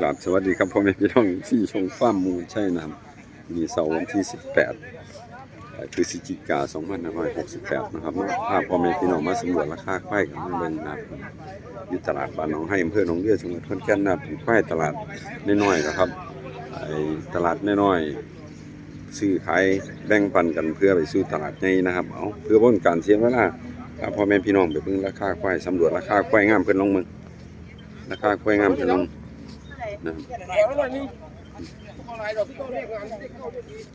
กราบสวัสดีครับพ่อแม่พี่น้องที่ชงฟ้าร์มมูลใช่นะมีเสาร์วันที่ 18เอ่อพฤศจิกา2568 นะครับเนาะพาพ่อแม่พี่น้องมาสำรวจราคาควายกับเบิ่งนะครับอยู่ตลาดบ้านหนองให้อำเภอหนองเลือจังหวัดขอนแก่นนะครับเป็นควายตลาดน้อยๆนะครับไอ้ตลาดน้อยๆซื้อขายแบ่งปันกันเพื่อไปสู่ตลาดใหญ่นะครับเอาเพื่อบ่นการเสียเวลาพาพ่อแม่พี่น้องไปเบิ่งราคาควายสำรวจราคาควายงามเพิ่นลงมึงราคาควายงามเพิ่นลง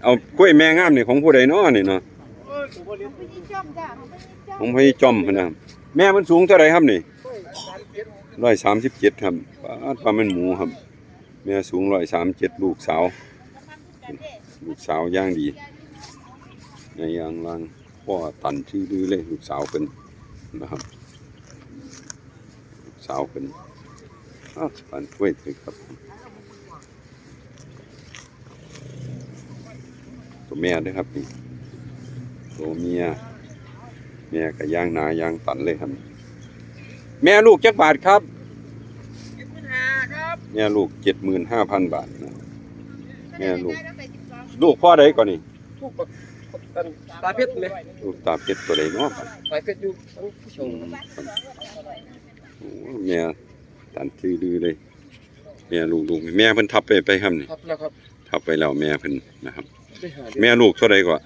เอากล้วยแม่งามนี่ของผู้ใดเนาะนี่เนาะของพี่จอมพุ่นน่ะแม่มันสูงเท่าไหร่ครับนี่137ครับปาดปลามันหมูครับ แม่สูง137ลูกสาว ลูกสาวย่างดีในย่างล่างพ่อตันชื่อดื้อเลยลูกสาวเป็นนะครับ ลูกสาวเป็น อ้าวปันกล้วยถึกครับ ตัวแม่ด้วยครับนี่ตัวเมียแม่ก็ย่างนาย่างตันเลยครับ แม่ลูกจักบาทครับแม่ลูกเจ็ดหมื่นห้าพันบาทนะแม่ลูก ลูกพ่อใดก่อนนี่ลูกบักอันตาเพชรไหมลูกตาเป็ดตัวใดเนาะครับตาเพชรอยู่ทั้งผู้ชอืมมครับโอ้แม่ ตันชื่อดื้อเลย แม่ลูกลูกแม่เพิ่นทับไปไปครับนี่ครับแล้วครับทับไปแล้วแม่เพิ่นนะครับ ได้หาแม่ลูกเท่าใดก่อน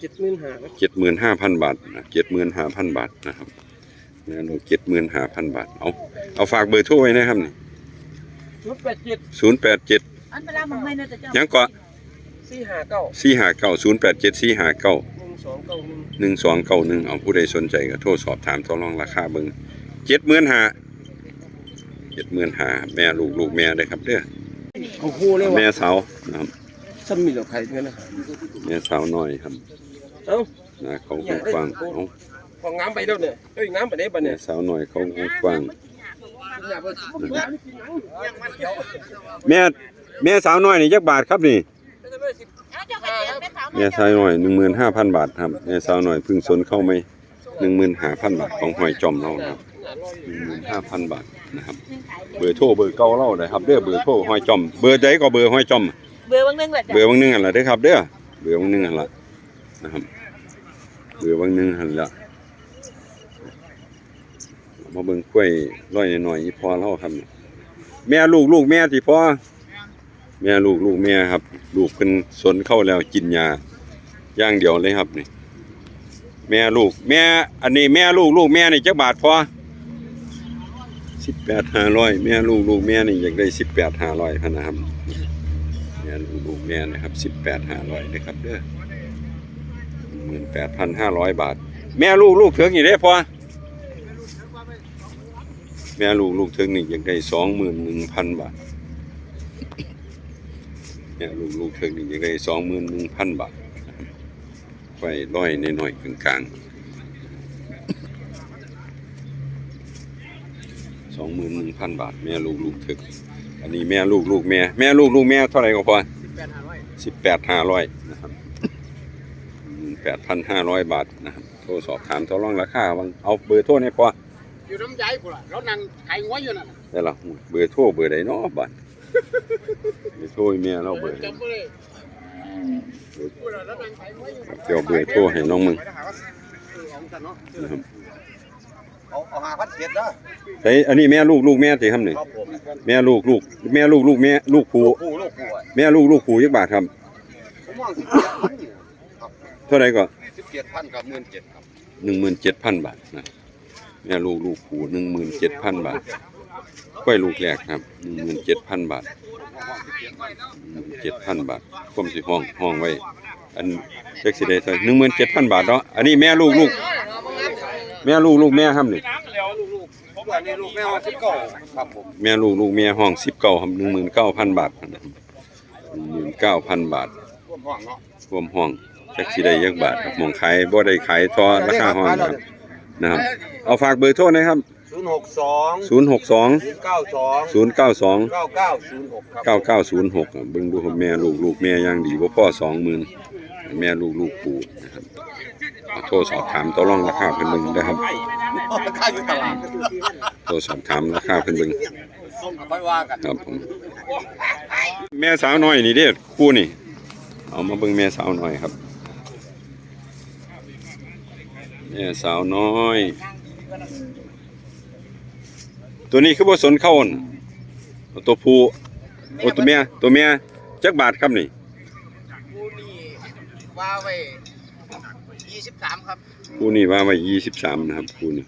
เจ็ดหมื่นหาครับเจ็ดหมื่นห้าพันบาทนะเจ็ดหมื่นห้าพันบาทนะครับเนี่ยเราเจ็ดหมื่นห้าพันบาทเอาเอาฝากเบอร์โทรไว้นะครับนี่ชุดแปดเจ็ดศูนย์แปดเจ็ดอันเวลามึงไม่น่าจะเจ้ายังเกาะสี่ห้าเก้าสี่ห้าเก้าศูนย์แปดเจ็ดสี่ห้าเก้าหนึ่งสองเก้าหนึ่งหนึ่งสองเก้าหนึ่งเอาผู้ใดสนใจก็โทรสอบถามต่อรองราคาเบิ้งเจ็ดหมื่นห้า เจ็ดหมื่นห้าแม่ลูกลูกแม่เลยครับเด้อโอ้โหเลยแม่ว่ะสาวนะครับซ้ำมีเหลือใครเงี้ยนะแม่สาวน้อยครับเอ้านะเขากว้างๆเอาพองามไปแล้วเนี่ยเอ้ยงามไปได้ปะแม่เนี่ยสาวน้อยเขากว้างอยากไปกินหยังมันเดียวๆแม่แม่สาวน้อยนี่จักบาทครับนี่ไม่ได้เลยสิเอาเจ้าก็เจ็บไปถามแม่สาวหน่อยหนึ่งหมื่นห้าพันบาทครับแม่สาวหน่อยเพึ่งสนเข้าไหมหนึ่งหมื่นห้าพันบาทของหอยจอมเรานะครับ หนึ่งหมื่นห้าพันบาทนะครับ เบอร์โทรเบอร์เก่าเราเลยครับเด้อเบอร์โทรหอยจอม เบอร์ใดก็เบอร์หอยจอม เบื่อบางนึงแหละเบอร์บางหนึงหันละเด้อครับเด้อเบอร์บางหนึงหันละนะครับ เบอร์บางหนึงหันละมาเบิ่งกล้วยร้อยหน่อยๆอีพอเราครับ แม่ลูกลูกแม่ที่พอแม่ลูกลูกแม่ครับ ลูกเพิ่นสนเข้าแล้วกินยาอย่างเดียวเลยครับนี่ แม่ลูกแม่ อันนี้แม่ลูกลูกแม่นี่จักบาทพอ สิบแปดห้าร้อยแม่ลูกลูกแม่นี่อยากได้สิบแปดห้าร้อยพะนะครับแม่ลูกลูกแม่นะครับสิบแปดห้าร้อยนะครับเด้อหมื่นแปดพันห้าร้อยบาท แม่ลูกลูกเถิงอยู่ได้พอแม่ลูกลูกเถิงนี่อยากได้สองหมื่นหนึ่งพันบาทแม่ลูกลูกเถิงนี่อยากได้สองหมื่นหนึ่งพันบาทไว้ร้อยในหน่อยกลางๆ องหมื่นหนึ่งพันบาท แม่ลูกลูกถึก อันนี้แม่ลูกลูกแม่แม่ลูกลูกแม่เท่าไหร่ก็พอสิบแปดห้าร้อยสิบแปดห้าร้อยนะครับแปดพันห้าร้อยบาทนะครับโทรสอบถามต่อรองราคาวังเอาเบอร์โทรให้พออยู่น้ำใจกูล่ะแล้วนั่งไข่งัวอยู่นั่นได้ละเบอร์โทรเบอร์ใดเนาะบัดเบอร์โทรให้แม่เราเบอร์ใดจำไม่ได้กูล่ะแล้วนั่งไข่งัวอยู่เดี๋ยวเบอร์โทรให้น้องมึงของกันเนาะนะครับ เอาเอาหาพันเจ็ดนะใช่อันนี้แม่ลูกลูกแม่ที่ทำหนึ่งครับผมแม่ลูกลูกแม่ลูกลูกแม่ลูกผูลูกผู้ลูกผู้อะแม่ลูกลูกผูยักบาทครับผมว่างสิบเจ็ดพันอยู่ครับเท่าไหร่ก็สิบเจ็ดพันกับหมื่นเจ็ดครับหนึ่งหมื่นเจ็ดพันบาทนะแม่ลูกลูกผูหนึ่งหมื่นเจ็ดพันบาทกล้วยลูกแรกครับหนึ่งหมื่นเจ็ดพันบาทเจ็ดพันบาทความสิห้องห้องไว้ อันเจ็กสิได้เท่าหนึ่งหมื่นเจ็ดพันบาทเนาะอันนี้แม่ลูกลูก แม่ลูกลูกแม่ครับนี่ผมว่านี่ลูกแม่ว่าสิบเก้าครับผมแม่ลูกลูกแม่ห้องสิบเก้าครับหนึ่งหมื่นเก้าพันบาทหนึ่งหมื่นเก้าพันบาทร่วมห้องเนาะรวมห้องจักสิได้ยักบาทครับมองขายบ่ได้ขายทอราคาห้องนะครับนะครับเอาฝากเบอร์โทรนะครับศูนย์หกสองศูนย์หกสองเก้าสองศูนย์เก้าสองเก้าเก้าศูนย์หกครับเก้าเก้าศูนย์หกเบิ่งดูแม่ลูกลูกแม่ย่างดีบ่าพ่อสองหมื่นแม่ลูกลูกปู่นะครับ เอาโทรสอบถามต่อรองราคาเพิ่นเบิ่งนะครับค่าอยู่ตลาดโทรสอบถามราคาเพิ่นเบิ่งส่งกับค่อยว่ากันครับผมแม่สาวน้อยนี่เด้อคู่นี่ เอามาเบิ่งแม่สาวน้อยครับแม่สาวน้อย ตัวนี้คือบ่สนเข้าน่อาตัวผู้โอ้ตัวเมียตัวเมียจักบาทครับนี่กูนี่ว่าไว้ ยี่สิบสามครับคู่นี้ว่าไว้23นะครับคู่นี้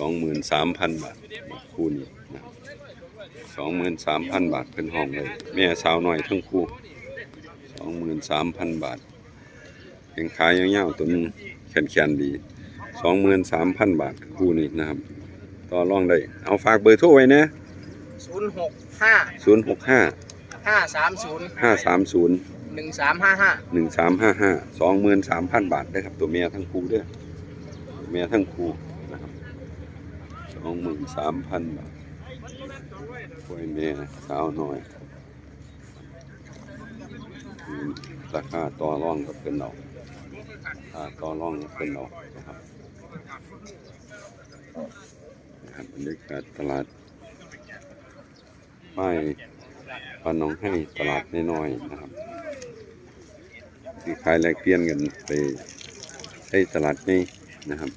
23,000บาทคู่นี้นะครับ23,000บาทเพิ่นห้องเลย แม่สาวน้อยทั้งคู่23,000บาทแข่งขายยาวๆตัวนึงแขนๆดี23,000บาทคู่นี้นะครับ ต่อรองได้ เอาฝากเบอร์โทรไว้นะศูนย์หกห้า065ห้าสามศูนย์530 หนึ่งสามห้าห้าหนึ่งสามห้าห้าสองหมื่นสามพันบาทได้ครับ ตัวเมียทั้งคู่ด้อตัวเมียทั้งคู่นะครับสองหมื่นสามพันบาทกล้วยเมียสาวน้อยราคาต่อรองกับเป็นเราราคาต่อรองกับเป็นเรานะครับนะครับบรรยากาศตลาดป้ายปานน้องให้ตลาดน้อยๆนะครับ ซื้อขายแลกเปลี่ยนกันไปใช้ตลาดนี้นะครับ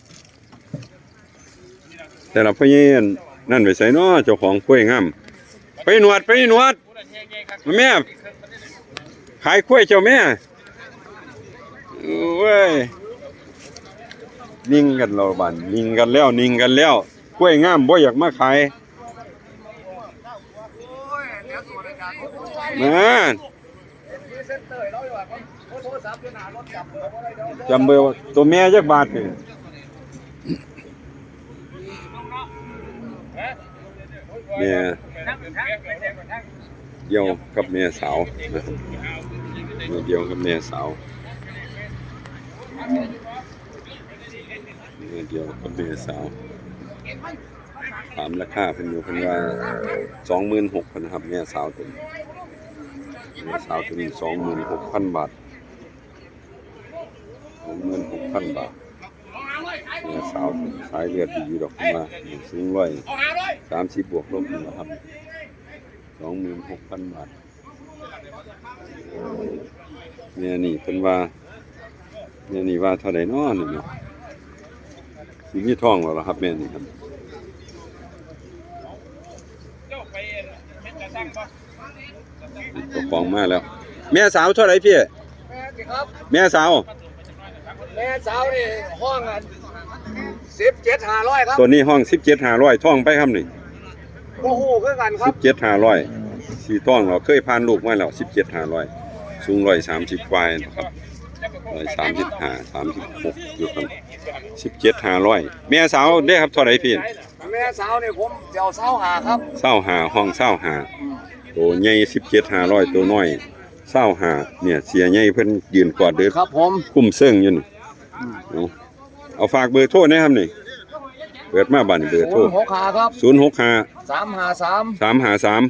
แต่เราพยานนั่นไปใส่น้อเจ้าของกล้วยงามไปหนวดไปหนวดมาแม่ขายกล้วยเจ้าแม่เว้ยนิ่งกันเราบันนิ่งกันแล้วนิ่งกันแล้วกล้วยงามบ่อยากมาขายมา จำเบอร์ว่าตัวแม่จักบาทนี่แม่เดียวกับแม่สาวนะครับเดียวกับแม่สาวแม่เดียวกับแม่สาวถามราคาเพิ่นอยู่เพิ่นว่าสองหมื่นหกพันครับแม่สาวตัวนี้ มสาวตัวนี้สองหมื่นหกพันบาทสองหมื่นหกพันบาทแม่สาวสายเลือดดีอยู่ดอกเพิ่นว่าสูงร้อยสามสิบบวกลบนี่นะครับสองหมื่นหกพันบาทแม่ยนี่เพิ่นว่าแม่ยนี่ว่าเท่าใดน้อนี่เนาะสิมีทองแล้วล่ะครับแม่นี่ครับเจ้า ของมาแล้ว แม่สาวเท่าไหร่พี่ แม่สิครับ แม่สาว แม่สาวนี่ห้องอันสิบเจ็ดห้าร้อยครับตัวนี้ห้อง17 500ท่องไปครับนี่โอ้โหคือกันครับ17 500สีท่องเราเคยผ่านลูกมาแล้ว17 500สูง130กว่านะครับ135 36อยู่ครับ17 500แม่สาวได้ครับเท่าไหร่พี่แม่สาวนี่ผมเจ้าสาวหาครับเศร้าหาห้องเศร้าหา ตัวใหญ่17 500ตัวน้อยเศร้าหาเนี่ยเสียใหญ่เพิ่นยืนกอดเด้อครับผมคุ้มเซิงอยู่นี่เอาเอาฝากเบอร์โทรนะครับนี่เปิดมาบัดนเบอร์โทรศูนย์หกหาครับศูนย์หกห้าสามหาสามสามห้าสาม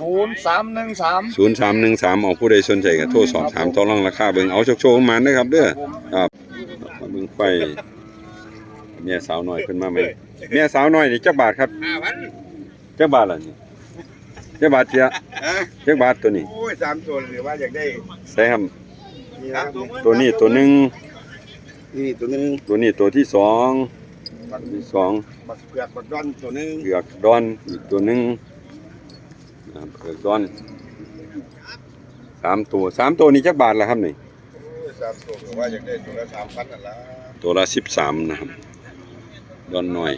ศูนย์สามหนึ่งสามศูนย์สามหนึ่งสามเอาผู้ใดสนใจก็โทรสอบถามต่อรองราคาเบิ่งเอาโชคโชคมานะครับเด้อครับมาเบิ่งไฟเมียสาวน้อยขึ้นมาไหมเมียสาวน้อยนี่จักบาทครับห้าพันจักบาทล่ะนี่ จักบาทเทียฮะจักบาทตัวนี้โอ้ยสามตัวหรือว่าอยากได้ใช่ครับนี่ครับตัวนี้ตัวหนึ่งนี่ตัวหนึงตัวนี้ตัวที่สองบักที่สองบักเปลือกบักดอนตัวหนึงเผือกดอนอีกตัวหนึ่งนะครับเผือกดอนสามตัวสามตัวนี้จักบาทละครับนี่โอ้ยสามตัวหรือว่าอยากได้ตัวละสามพันนั่นละตัวละสิบสามนะครับดอนน้อย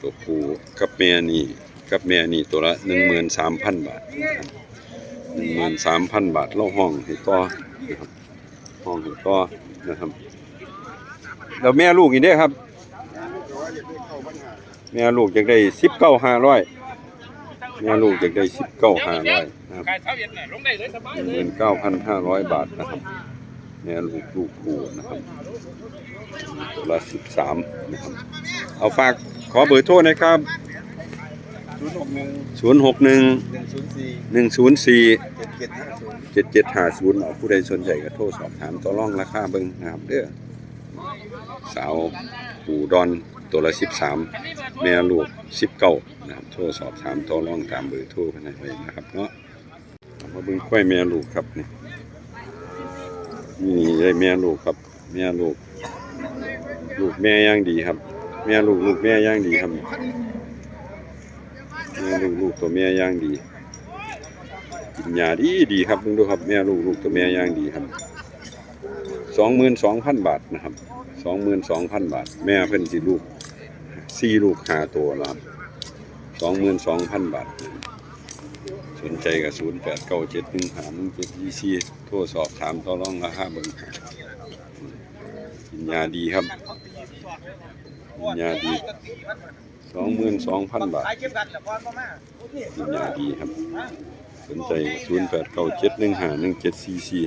ตัวผู้กับแม่นี่ กับแม่นี่ตัวละหนึ่งหมื่นสามพันบาทหนึ่งหมื่นสามพันบาทเล่าห้องให้ต่อนะครับห้องให้ต่อนะครับแล้วแม่ลูกอีกเด้อครับ แม่ลูกอยากได้สิบเก้าห้าร้อยแม่ลูกอยากได้สิบเก้าห้าร้อยนะครับหนึ่งหมื่นเก้าพันห้าร้อยบาทนะครับแม่ลูกลูกคู่นะครับตัวละสิบสามนะครับเอาฝากขอเบอร์โทรนะครับ ศูนย์หกหนึ่งศูนย์หกหนึ่งหนึ่งศูนย์สี่หนึ่งศูนย์สี่เจ็ดเจ็ดห้าศูนย์เจ็ดเจ็ดห้าศูนย์เอาผู้ใดสนใจก็โทรสอบถามต่อรองราคาเบิ่งนะครับเด้อสาวปู่ดอนตัวละ13แม่ลูก19นะครับโทรสอบถามต่อรองตามเบอร์โทรเพิ่นให้ไว้นะครับเนาะเอามาเบิ่งควายแม่ลูกครับนี่นี่ได้แม่ลูกครับแม่ลูก ลูกแม่ย่างดีครับ แม่ลูกลูกแม่ย่างดีครับแม่ลูกลูกตัวแม่ย่างดีกินยาดีดีครับมึงดูครับแม่ลูกลูกตัวแม่ย่างดีครับสองหมื่นสองพันบาทนะครับสองหมื่นสองพันบาท แม่เพิ่นสิลูกสี่ลูกหาตัวแล้วครับสองหมื่นสองพันบาท สนใจกับศูนย์แปดเก้าเจ็ดหนึ่งหาหนึ่งเจ็ดยี่สี่โทรสอบถามต่อรองราคาเบิ่งกินยาดีครับยาดี สองหมื่นสองพันบาทกินยาดีครับสนใจศูนย์แปดเก้าเจ็ดหนึ่งห้าหนึ่งเจ็ดสี่สี่